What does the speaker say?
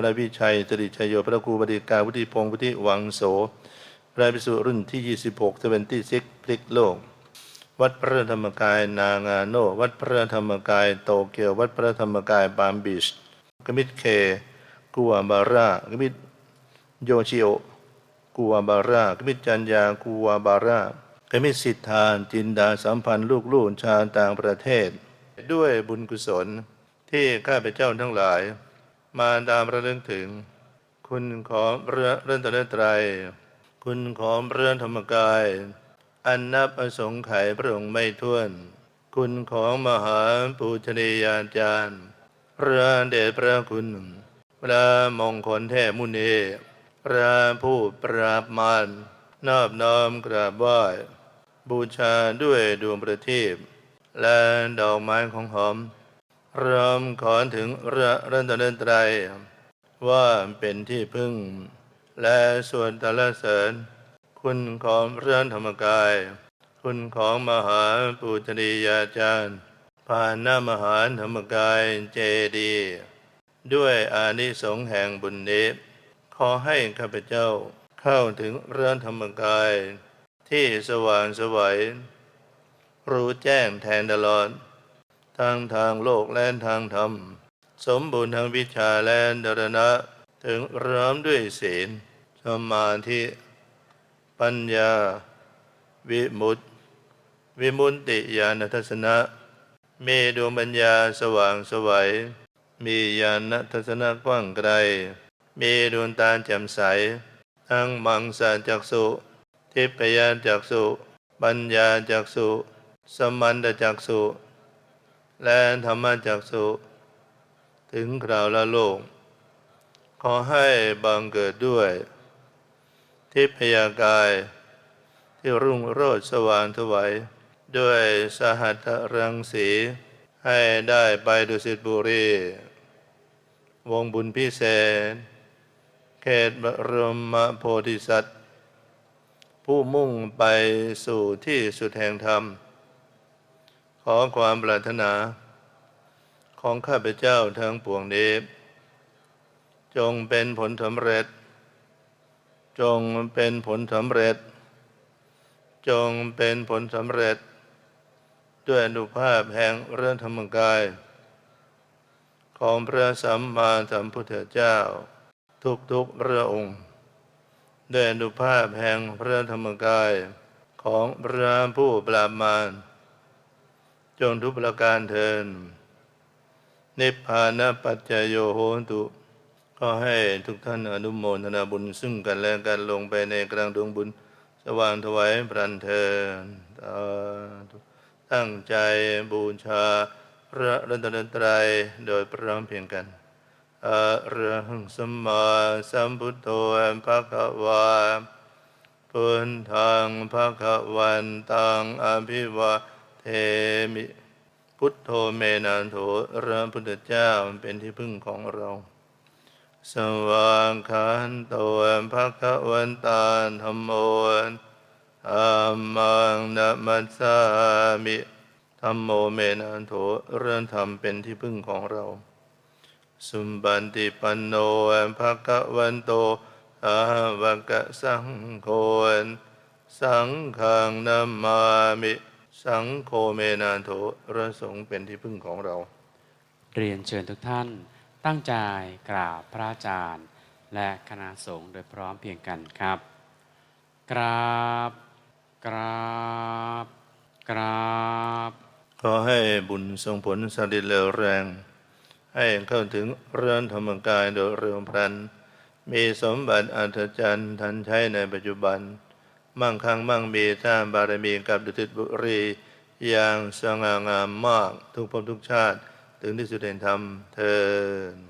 พระวิชัยสริชัยโยพระครูบดีกาวุฒิพงศ์วุฒิวังโส พระภิกษุรุ่นที่ 26 26พลิกโลก วัดพระธรรมกายนางาโน วัดพระธรรมกายโตเกียววัดพระธรรมกายบามบีชกมิดเคกัวบาร่ากมิดโยชิโอกัวบาร่ากมิดจัญญากัวบาร่ากมิดสิทธานจินดาสัมพันธ์ลูกลูกชาวต่างประเทศ ด้วยบุญกุศลที่ข้าพเจ้าทั้งหลาย มาตามระลึกถึง คุณของพระเรื่องตนตรัย คุณของพระธรรมกาย อันนับอสงไขยพระองค์ไม่ถ้วน คุณของมหาปูชนียาจารย์พระเดชพระคุณพระมงคลแท้มุนี พระผู้ปราบมารนอบน้อมกราบไหว้บูชาด้วยดวงประทีปและดอกไม้ของหอม ร้อมขอถึงพระรัตนตรัยว่าเป็นที่พึ่ง และส่วนตรเสริญ คุณของพระธรรมกาย คุณของมหาปูชนียาจารย์ผ่านหน้ามหาธรรมกายเจดีย์ด้วยอานิสงส์แห่งบุญนี้ ขอให้ข้าพเจ้าเข้าถึงพระธรรมกาย ที่สว่างสวัยรู้แจ้งแทนตลอด ทั้งทางโลกและทางธรรม สมบูรณ์ทางวิชาและดรณะ ถึงพร้อมด้วยศีล สมาธิ ปัญญา วิมุตติ วิมุตติญาณทัศนะ มีดวงปัญญาสว่างสวัย มีญาณทัศนะกว้างไกล มีดวงตาแจ่มใส ทั้งมังสาจักสุทิพยาจักสุ ปัญญาจักสุ สมันตจักสุ และธรรมจักสุถึงคราวละโลก ขอให้บังเกิดด้วย ทิพยากาย ที่รุ่งโรจน์สว่างถวายด้วยสหัตรังสี ให้ได้ไปดุสิตบุรี วงบุญพิเศษ เขตบรมโพธิสัตว์ ผู้มุ่งไปสู่ที่สุดแห่งธรรม อความปรารถนา ของข้าพเจ้าทั้งปวงนี้ จงเป็นผลสำเร็จ จงเป็นผลสำเร็จ จงเป็นผลสำเร็จ ด้วยอนุภาพแห่งพระธรรมกาย ของพระสัมมาสัมพุทธเจ้าทุกทุกๆพระองค์ด้วยอนุภาพแห่งพระธรรมกายของพระผู้ปราบมาร จงทุกประการเทินนิพพานปัจจโยโหตุก็ให้ทุกท่านอนุโมทนาบุญซึ่งกันและกันลงไปในกลางดวงบุญ สว่างถวายพรันเทินตั้งใจบูชาพระรัตนตรัยโดยพร้อมเพรียงกันอระหังสัมมาสัมพุทโธภะคะวาพุทธังภะคะวันตังอภิวา เทมิ พุทโธเมนันโถพระพุทธเจ้าเป็นที่พึ่งของเรา สวากขันโตภะคะวันตาธรรมโมอามังนัมมัสสามิธรรมโมเมนันโถเรื่องธรรมเป็นที่พึ่งของเรา สุมบันติปันโนภะคะวันโตอาวกะสังโฆสังฆังนัมมามิ สังโฆเมนันโถพระสงฆ์เป็นที่พึ่งของเรา เรียนเชิญทุกท่านตั้งใจกราบพระอาจารย์ และคณะสงฆ์โดยพร้อมเพรียงกันครับ กราบ กราบ กราบ ขอให้บุญส่งผลสำเร็จเร็วแรง ให้เข้าถึงเรือนธรรมกายโดยเร็วพลัน มีสมบัติอัศจรรย์ทันใช้ในปัจจุบัน มั่งคั่งมั่งมีสร้างบารมีกับดุสิตบุรีอย่างสง่างามมากทุกภพทุกชาติ ถึงที่สุดแห่งธรรมเทิน